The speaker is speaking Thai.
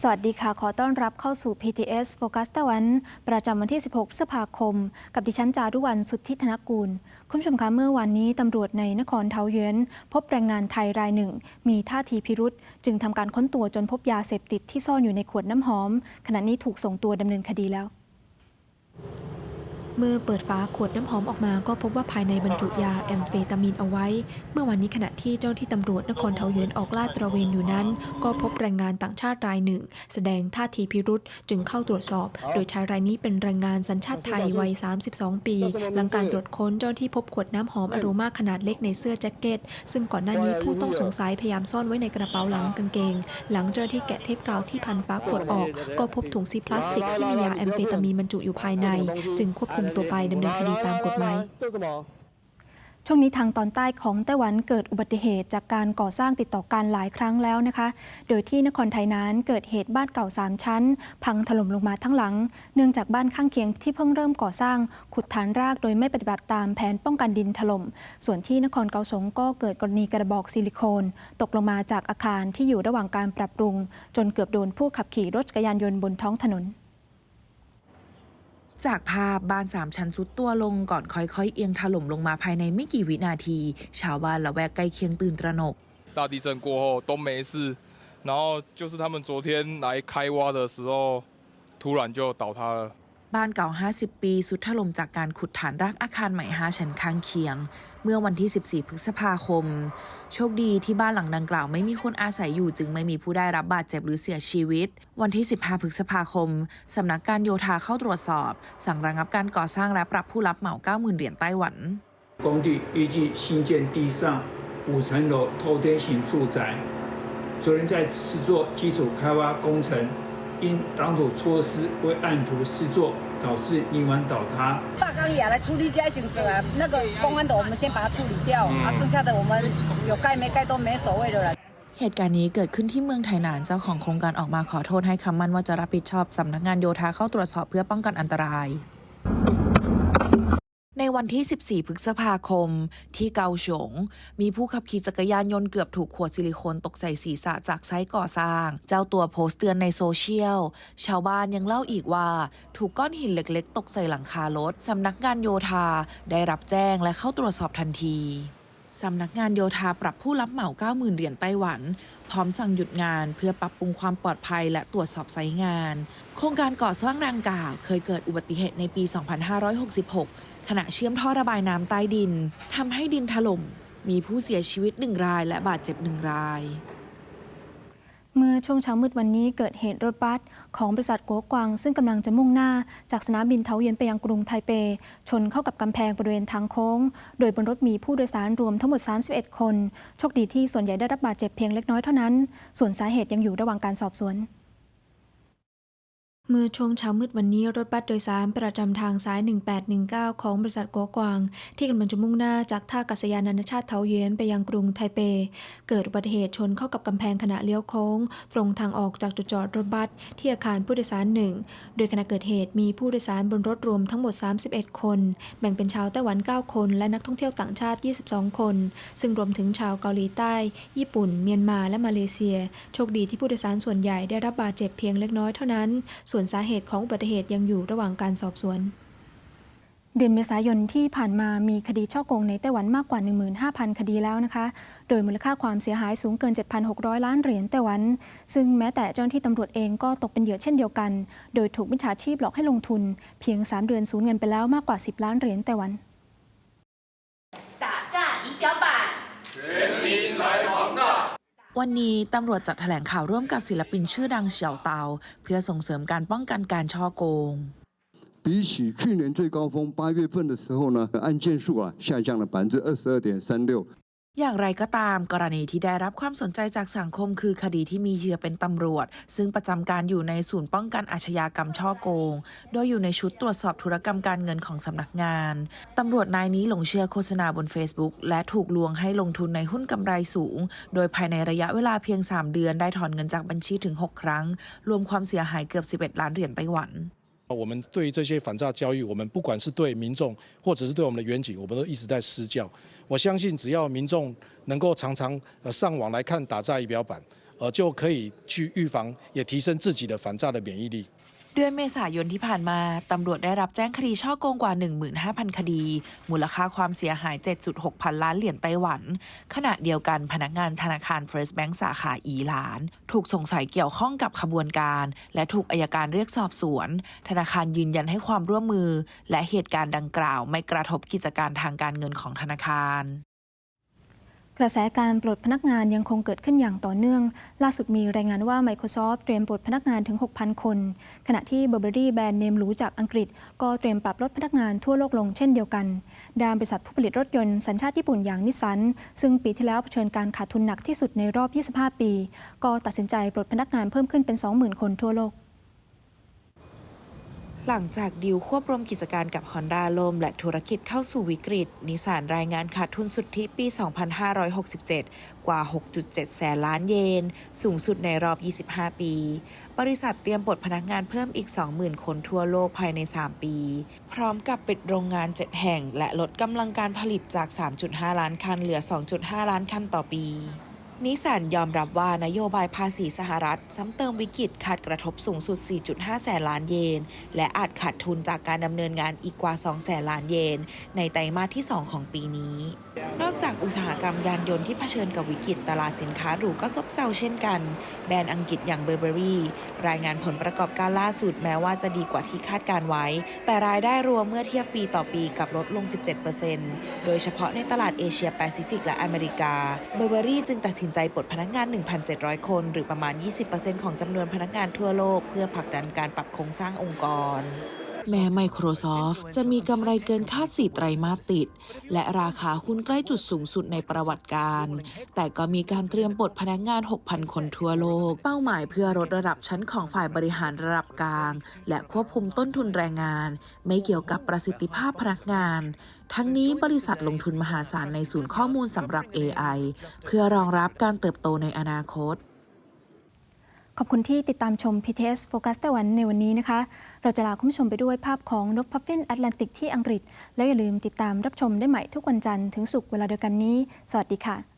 สวัสดีค่ะ ขอต้อนรับเข้าสู่ PTS Focus ตะวัน ประจำวันที่ 16 พฤษภาคม กับดิฉันจารุวรรณสุทธิธนกูล คุณผู้ชมคะเมื่อวันนี้ตำรวจในนครเทาเยวนพบแรงงานไทยรายหนึ่ง มีท่าทีพิรุษ จึงทำการค้นตัวจนพบยาเสพติดที่ซ่อนอยู่ในขวดน้ำหอม ขณะนี้ถูกส่งตัวดำเนินคดีแล้ว เมื่อเปิดฝาขวดน้ำหอมออกมาก็พบว่าภายในบรรจุยาแอมเฟตามีนเอาไว้ เมื่อวันนี้ขณะที่เจ้าที่ตำรวจนครเทาเยวนออกลาดตระเวนอยู่นั้น ก็พบแรงงานต่างชาติรายหนึ่ง แสดงท่าทีพิรุษจึงเข้าตรวจสอบ โดยชายรายนี้เป็นแรงงานสัญชาติไทยวัย 32 ปี หลังการตรวจค้นเจ้าที่พบขวดน้ำหอมอโรมาขนาดเล็กในเสื้อแจ็คเก็ต ซึ่งก่อนหน้านี้ผู้ต้องสงสัยพยายามซ่อนไว้ในกระเป๋าหลังกางเกง หลังเจ้าที่แกะเทปกาวที่พันฝาขวดออก ก็พบถุงซีพลาสติกที่มียาแอมเฟตามีนบรรจุอยู่ภายใน จึงควบคุมตัวไปดำเนินคดีตามกฎหมายช่วงนี้ทางตอนใต้ของไต้หวันเกิดอุบัติเหตุจากการก่อสร้างติดต่อกันหลายครั้งแล้วนะคะ โดยที่นครไทยนั้นเกิดเหตุบ้านเก่าสามชั้น พังถล่มลงมาทั้งหลัง เนื่องจากบ้านข้างเคียงที่เพิ่งเริ่มก่อสร้าง ขุดฐานรากโดยไม่ปฏิบัติตามแผนป้องกันดินถล่ม ส่วนที่นครเกาสงก็เกิดกรณีกระบอกซิลิโคน ตกลงมาจากอาคารที่อยู่ระหว่างการปรับปรุง จนเกือบโดนผู้ขับขี่รถจักรยานยนต์บนท้องถนน จากภาพบ้านสามชั้นสุดตัวลงก่อนค่อยๆ เอียงถล่มลงมาภายในไม่กี่วินาที ชาวบ้านละแวกใกล้เคียงตื่นตระหนก 大地震过后都没事，然后就是他们昨天来开挖的时候，突然就倒塌了。 บ้านเก่า 50 ปี สุดถล่มจากการขุดฐานรากอาคารใหม่ 5 ชั้นข้างเคียง เมื่อวันที่ 14 พฤษภาคม โชคดีที่บ้านหลังดังกล่าวไม่มีคนอาศัยอยู่จึงไม่มีผู้ได้รับบาดเจ็บหรือเสียชีวิต วันที่ 15 พฤษภาคม สำนักการโยธาเข้าตรวจสอบ สั่งระงับการก่อสร้างและปรับผู้รับเหมา 90,000 เหรียญไต้หวัน 工地预计新建地上五层楼透天型住宅。昨天在施作基础开发工程， 因挡土措施未按图施作，导致泥湾倒塌。大钢也来处理这些行政啊，那个公安的我们先把它处理掉，啊，剩下的我们有盖没盖都没所谓的了。 เหตุการณ์นี้เกิดขึ้นที่เมืองไทยนานเจ้าของโครงการออกมาขอโทษให้คำมั่นว่าจะรับผิดชอบสำนักงานโยธาเข้าตรวจสอบเพื่อป้องกันอันตราย ในวันที่ 14 พฤษภาคม ที่เกาฉง มีผู้ขับขี่จักรยานยนต์เกือบถูกขวดซิลิโคนตกใส่ศีรษะจากไซต์ก่อสร้าง เจ้าตัวโพสต์เตือนในโซเชียล ชาวบ้านยังเล่าอีกว่า ถูกก้อนหินเล็กๆ ตกใส่หลังคารถ สำนักงานโยธา ได้รับแจ้งและเข้าตรวจสอบทันที สำนักงานโยธาปรับผู้รับเหมา 90,000 เหรียญไต้หวัน พร้อมสั่งหยุดงานเพื่อปรับปรุงความปลอดภัยและตรวจสอบไซต์งาน โครงการก่อสร้างดังกล่าว เคยเกิดอุบัติเหตุในปี 2566 ขณะเชื่อมท่อระบายน้ำใต้ดินทำให้ดินถล่ม มีผู้เสียชีวิตหนึ่งรายและบาดเจ็บหนึ่งราย เมื่อช่วงเช้ามืดวันนี้เกิดเหตุรถบัสของบริษัทกัวกวาง ซึ่งกำลังจะมุ่งหน้าจากสนามบินเทาเยวนไปยังกรุงไทเป ชนเข้ากับกำแพงบริเวณทางโค้ง โดยบนรถมีผู้โดยสารรวมทั้งหมด 31 คน โชคดีที่ส่วนใหญ่ได้รับบาดเจ็บเพียงเล็กน้อยเท่านั้น ส่วนสาเหตุยังอยู่ระหว่างการสอบสวน เมื่อช่วงเช้ามืดวันนี้รถบัสโดยสารประจำทางสาย 1819 ของบริษัทกัวกวาง ที่กำลังจะมุ่งหน้าจากท่าอากาศยานนานาชาติเทาเยวนไปยังกรุงไทเป เกิดอุบัติเหตุชนเข้ากับกำแพงขณะเลี้ยวโค้ง ตรงทางออกจากจุดจอดรถบัสที่อาคารผู้โดยสารหนึ่ง โดยขณะเกิดเหตุมีผู้โดยสารบนรถรวมทั้งหมด 31 คน แบ่งเป็นชาวไต้หวัน 9 คน และนักท่องเที่ยวต่างชาติ 22 คน ซึ่งรวมถึงชาวเกาหลีใต้ ญี่ปุ่น เมียนมาและมาเลเซีย โชคดีที่ผู้โดยสารส่วนใหญ่ได้รับบาดเจ็บเพียงเล็กน้อยเท่านั้นส่วนสาเหตุของอุบัติเหตุยังอยู่ระหว่างการสอบสวน เดือนเมษายนที่ผ่านมามีคดีช่อโกงในไต้หวันมากกว่า 15,000 คดีแล้วนะคะ โดยมูลค่าความเสียหายสูงเกิน 7,600 ล้านเหรียญไต้หวัน ซึ่งแม้แต่เจ้าหน้าที่ตำรวจเองก็ตกเป็นเหยื่อเช่นเดียวกัน โดยถูกมิจฉาชีพหลอกให้ลงทุน เพียง 3 เดือนสูญเงินไปแล้วมากกว่า 10 ล้านเหรียญไต้หวัน 打诈仪表板。 วันนี้ตำรวจจัดแถลงข่าวร่วมกับศิลปินชื่อดังเฉียวเตา เพื่อส่งเสริมการป้องกันการช่อโกง 比起去年最高峰八月份的时候呢，案件数啊下降了百分之二十二点三六。 อย่างไรก็ตามกรณีที่ได้รับความสนใจจากสังคมคือคดีที่มีเหยื่อเป็นตำรวจ ซึ่งประจำการอยู่ในศูนย์ป้องกันอาชญากรรมช่อโกง โดยอยู่ในชุดตรวจสอบธุรกรรมการเงินของสำนักงาน ตำรวจนายนี้หลงเชื่อโฆษณาบน Facebook และถูกลวงให้ลงทุนในหุ้นกำไรสูง โดยภายในระยะเวลาเพียง 3 เดือนได้ถอนเงินจากบัญชีถึง 6 ครั้ง รวมความเสียหายเกือบ 11 ล้านเหรียญไต้หวัน 我们对于这些反诈教育，我们不管是对民众，或者是对我们的远景，我们都一直在施教。我相信，只要民众能够常常呃上网来看打诈仪表板，呃，就可以去预防，也提升自己的反诈的免疫力。 เดือนเมษายนที่ผ่านมา ตำรวจได้รับแจ้งคดีช่อโกงกว่า 15,000 คดี มูลค่าความเสียหาย 7.6 พันล้านเหรียญไต้หวัน ขณะเดียวกันพนักงานธนาคาร First Bank สาขาอีหลาน ถูกสงสัยเกี่ยวข้องกับขบวนการ และถูกอายการเรียกสอบสวน ธนาคารยืนยันให้ความร่วมมือ และเหตุการณ์ดังกล่าว ไม่กระทบกิจการทางการเงินของธนาคาร ระแสการปลดพนักงานยังคงเกิดขึ้นอย่างต่อเนื่อง ล่าสุดมีรายงานว่า Microsoft เตรียมปลดพนักงานถึง 6,000 คน ขณะที่ Burberry แบรนด์เนมหรูจากอังกฤษ ก็เตรียมปรับลดพนักงานทั่วโลกลงเช่นเดียวกัน ดานบริษัทผู้ผลิตรถยนต์สัญชาติญี่ปุ่นอย่างนิสสัน ซึ่งปีที่แล้วเผชิญการขาดทุนหนักที่สุดในรอบ 25 ปี ก็ตัดสินใจปลดพนักงานเพิ่มขึ้นเป็น 20,000 คนทั่วโลก หลังจากดีลควบรวมกิจการกับ Honda ล่มและธุรกิจเข้าสู่วิกฤต นิสสันรายงานขาดทุนสุทธิปี 2567 กว่า 6.7 แสนล้านเยน สูงสุดในรอบ 25 ปี บริษัทเตรียมปลดพนักงานเพิ่มอีก 20,000 คนทั่วโลกภายใน 3 ปี พร้อมกับปิดโรงงาน 7 แห่ง และลดกำลังการผลิตจาก 3.5 ล้านคันเหลือ 2.5 ล้านคันต่อปี นิสสันยอมรับว่านโยบายภาษีสหรัฐ ซ้ำเติมวิกฤตขาดกระทบสูงสุด 4.5 แสนล้านเยน และอาจขาดทุนจากการดำเนินงานอีกกว่า 2 แสนล้านเยน ในไตรมาสที่ 2 ของปีนี้ นอกจากอุตสาหกรรมยานยนต์ที่เผชิญกับวิกฤตตลาดสินค้าหรูก็ซบเซาเช่นกัน แบรนด์อังกฤษอย่างเบอร์เบอรี่รายงานผลประกอบการล่าสุดแม้ว่าจะดีกว่าที่คาดการไว้ แต่รายได้รวมเมื่อเทียบปีต่อปีกับลดลง 17%โดยเฉพาะในตลาดเอเชียแปซิฟิกและอเมริกาเบอร์เบอรี่จึงตัดสินใจปลดพนักงาน 1,700 คน หรือประมาณ 20%ของจำนวนพนักงานทั่วโลก เพื่อผลักดันการปรับโครงสร้างองค์กร แม้ Microsoft จะมีกำไรเกินคาด4ไตรมาสติด และราคาหุ้นใกล้จุดสูงสุดในประวัติการ แต่ก็มีการเตรียมปลดพนักงาน 6,000 คนทั่วโลก เป้าหมายเพื่อลดระดับชั้นของฝ่ายบริหารระดับกลาง และควบคุมต้นทุนแรงงาน ไม่เกี่ยวกับประสิทธิภาพพนักงาน ทั้งนี้บริษัทลงทุนมหาศาลในศูนย์ข้อมูลสำหรับ AI เพื่อรองรับการเติบโตในอนาคต ขอบคุณที่ติดตามชม PTS Focus ไต้หวันในวันนี้นะคะ เราจะลาคุณผู้ชมไปด้วยภาพของนกพัฟฟินแอตแลนติกที่อังกฤษ แล้วอย่าลืมติดตามรับชมได้ใหม่ทุกวันจันทร์ถึงศุกร์เวลาเดียวกันนี้ สวัสดีค่ะ